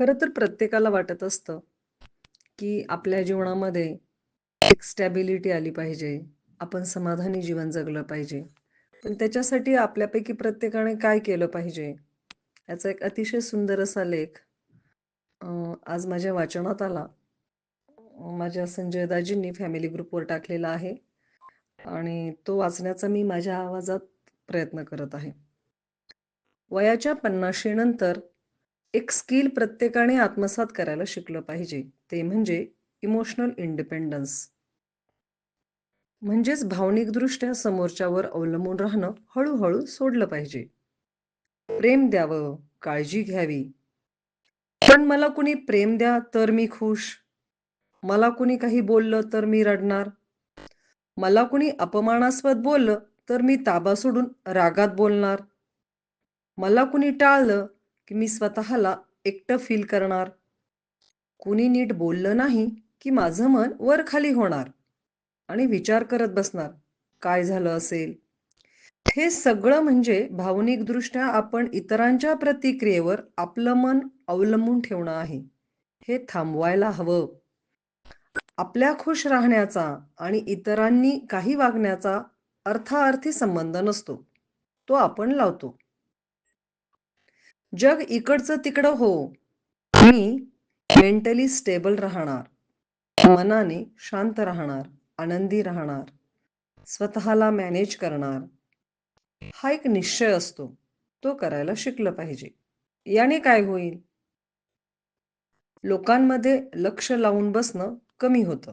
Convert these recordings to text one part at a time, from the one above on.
खरं तर प्रत्येकाला वाटत असतं, की आपल्या जीवनामध्ये एक स्टॅबिलिटी आली पाहिजे. आपण समाधानी जीवन जगलं पाहिजे. पण त्याच्यासाठी आपल्यापैकी प्रत्येकाने काय केलं पाहिजे? याचा एक अतिशय सुंदर असा लेख आज माझ्या वाचनात आला. माझ्या संजय दाजींनी फॅमिली ग्रुपवर टाकलेला आहे आणि तो वाचण्याचा मी माझ्या आवाजात प्रयत्न करत आहे. वयाच्या 50शी नंतर एक स्किल प्रत्येकाने आत्मसात करायला शिकलं पाहिजे. ते म्हणजे इमोशनल इंडिपेंडन्स. म्हणजेच भावनिकदृष्ट्या समोरच्यावर अवलंबून राहणं हळूहळू सोडलं पाहिजे. प्रेम द्यावं, काळजी घ्यावी. पण मला कुणी प्रेम द्या तर मी खुश. मला कुणी काही बोललं तर मी रडणार. मला कुणी अपमानास्पद बोललं तर मी ताबा सोडून रागात बोलणार. मला कुणी टाळलं की मी स्वतःला एकटं फील करणार. कुणी नीट बोललं नाही की माझं मन वर-खाली होणार आणि विचार करत बसणार, काय झालं असेल? हे सगळं म्हणजे भावनिकदृष्ट्या आपण इतरांच्या प्रतिक्रियेवर आपलं मन अवलंबून ठेवणं आहे. हे थांबवायला हवं. आपल्या खुश राहण्याचा आणि इतरांनी काही वागण्याचा अर्थाअर्थी संबंध नसतो. तो आपण लावतो. जग इकडचं तिकडं हो. मी मेंटली स्टेबल राहणार. मनाने शांत राहणार, आनंदी राहणार, स्वतःला मॅनेज करणार. हा एक निश्चय असतो. तो करायला शिकलं पाहिजे. याने काय होईल? लोकांमध्ये लक्ष लावून बसणं कमी होतं.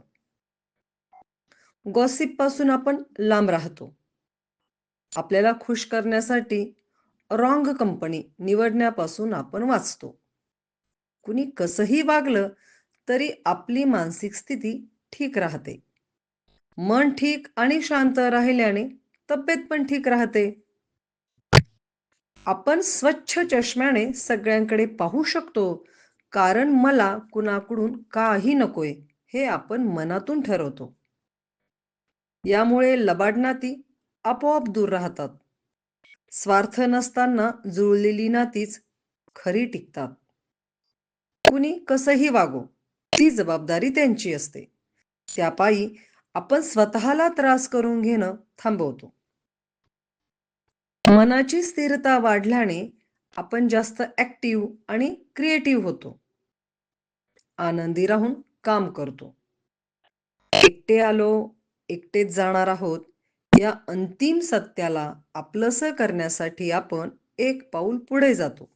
गॉसिपपासून आपण लांब राहतो. आपल्याला खुश करण्यासाठी रॉंग कंपनी निवडण्यापासून आपण वाचतो. कुणी कसंही वागलं तरी आपली मानसिक स्थिती ठीक राहते. मन ठीक आणि शांत राहिल्याने तब्येत पण ठीक राहते. आपण स्वच्छ चष्म्याने सगळ्यांकडे पाहू शकतो कारण मला कुणाकडून काही नकोय हे आपण मनातून ठरवतो. यामुळे लबाडनाती आपोआप दूर राहतात. स्वार्थ नसताना जुळलेली नातीच खरी टिकतात. कुणी कसंही वागो, ती जबाबदारी त्यांची असते. त्यापायी आपण स्वतःला त्रास करून घेणं थांबवतो. मनाची स्थिरता वाढल्याने आपण जास्त ऍक्टिव्ह आणि क्रिएटिव्ह होतो. आनंदी राहून काम करतो. एकटे आलो, एकटेच जाणार आहोत या अंतिम सत्याला आपलंसं करण्यासाठी आपण एक पाऊल पुढे जातो.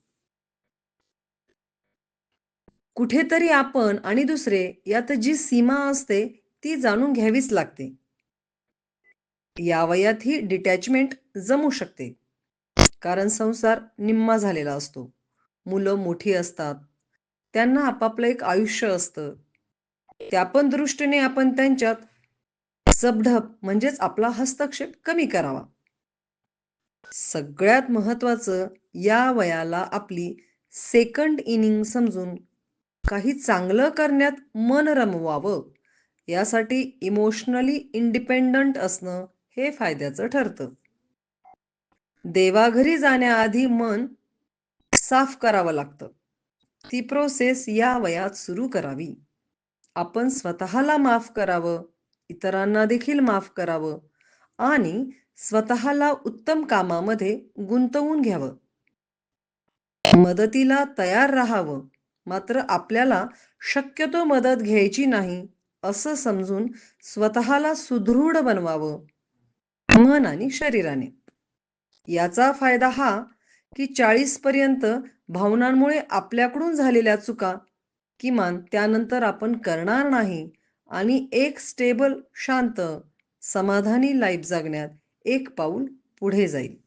कुठेतरी आपण आणि दुसरे यात जी सीमा असते ती जाणून घ्यावीच लागते. या वयात ही डिटॅचमेंट जमू शकते. कारण संसार निम्मा झालेला असतो. मुलं मोठी असतात. त्यांना आपापलं एक आयुष्य असतं. त्या पण दृष्टीने आपण त्यांच्यात सबढप म्हणजेच आपला हस्तक्षेप कमी करावा. सगळ्यात महत्वाचं या वयाला आपली सेकंड इनिंग समजून काही चांगलं करण्यात मन रमवावं यासाठी इमोशनली इंडिपेंडंट असणं हे फायद्याचं ठरतं. देवाघरी जाण्याआधी मन साफ करावं लागतं. ती प्रोसेस या वयात सुरू करावी. आपण स्वतःला माफ करावं, इतरांना देखील माफ करावं आणि स्वतःला उत्तम कामामध्ये गुंतवून घ्यावं. मदतीला तयार राहावं मात्र आपल्याला शक्यतो मदत घ्यायची नाही असं समजून स्वतःला सुदृढ बनवावं मन आणि शरीराने. याचा फायदा हा की 40 पर्यंत भावनांमुळे आपल्याकडून झालेल्या चुका किमान त्यानंतर आपण करणार नाही आणि एक स्टेबल, शांत, समाधानी लाईफ जगण्यात एक पाऊल पुढे जाईल.